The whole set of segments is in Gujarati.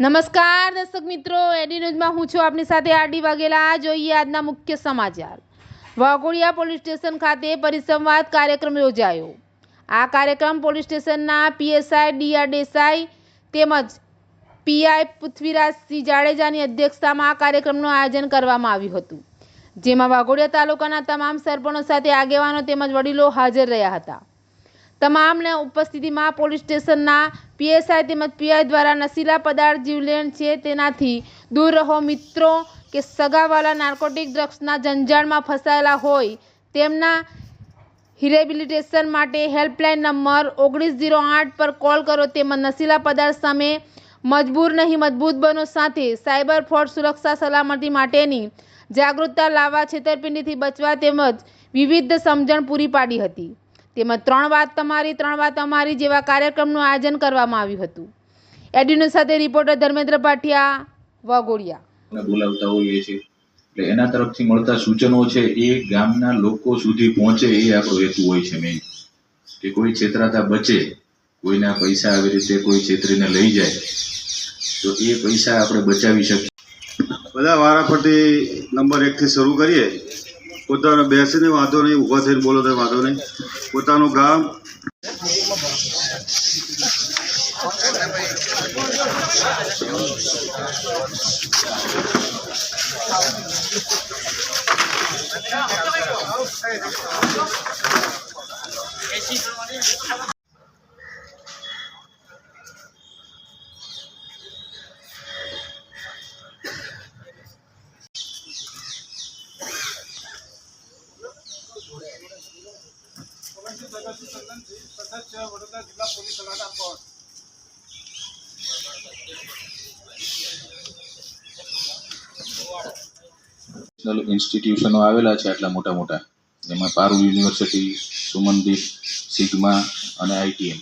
નમસ્કાર, દર્શક મિત્રો. એડી ન્યૂઝમાં હું છું આપની સાથે આરડી વાઘેલા. જોઈએ આજના મુખ્ય સમાચાર. વાઘોડિયા પોલીસ સ્ટેશન ખાતે પરિસંવાદ કાર્યક્રમ યોજાયો. આ કાર્યક્રમ પોલીસ સ્ટેશનના પીએસઆઈ ડીઆર દેસાઈ તેમજ પીઆઈ પૃથ્વીરાજસિંહ જાડેજાની અધ્યક્ષતામાં આ કાર્યક્રમનું આયોજન કરવામાં આવ્યું હતું. જેમાં વાઘોડિયા તાલુકાના તમામ સરપંચો સાથે આગેવાનો તેમજ વડીલો હાજર રહ્યા હતા. તમામને ઉપસ્થિતિમાં પોલીસ સ્ટેશનના પીએસઆઈ તેમજ પીઆઈ દ્વારા નશીલા પદાર્થ જીવલેણ છે તેનાથી દૂર રહો મિત્રો, કે સગાવાલા નાર્કોટિક ડ્રગ્સના જંજાળમાં ફસાયેલા હોય તેમના રિહેબિલિટેશન માટે હેલ્પલાઇન નંબર ઓગણીસ ઝીરો આઠ પર કોલ કરો તેમજ નશીલા પદાર્થ સામે મજબૂર નહીં, મજબૂત બનો સાથે સાયબર ફ્રોડ સુરક્ષા સલામતી માટેની જાગૃતતા લાવવા છેતરપિંડીથી બચવા તેમજ વિવિધ સમજણ પૂરી પાડી હતી. તેમજ ત્રણ વાત તમારી ત્રણ વાત અમારી જેવા કાર્યક્રમનું આયોજન કરવામાં આવ્યું હતું. એડિનો સાથે રિપોર્ટર ધર્મેન્દ્ર ભાટિયા વાઘોડિયા. ને બોલાવતા હોઈએ છીએ. એટલે એના તરફથી મળતા સૂચનો છે એ ગામના લોકો સુધી પહોંચે એ આપણો હેતુ હોય છે મેઇન કે કોઈ છેતરાતા બચે કોઈના પૈસા આવી રીતે કોઈ છેતરીને લઈ જાય તો એ પૈસા આપણે બચાવી શકીએ. બધા વારાફરતી નંબર એકથી શરૂ કરીએ. પોતાનો બેસીને વાંધો નહીં ઊભા થઈને બોલો તો વાંધો નહીં. પોતાનું ગામ નેશનલ ઇન્સ્ટિટ્યુશનો આવેલા છે આટલા મોટા મોટા. એમાં પારૂ યુનિવર્સિટી, સુમનદીપ, સિગ્મા અને આઈટીએમ.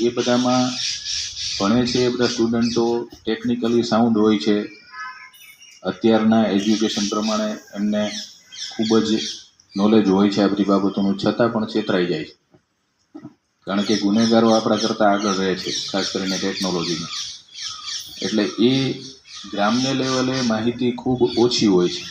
એ બધામાં ભણે છે એ બધા સ્ટુડન્ટો ટેકનિકલી સાઉન્ડ હોય છે. અત્યારના એજ્યુકેશન પ્રમાણે એમને ખૂબ જ નોલેજ હોય છે આ બધી બાબતોનું, છતાં પણ છેતરાઈ જાય છે. કારણ કે ગુનેગારો આપણા કરતાં આગળ રહે છે, ખાસ કરીને ટેકનોલોજીમાં એટલે એ ગ્રામ્ય લેવલે માહિતી ખૂબ ઓછી હોય છે.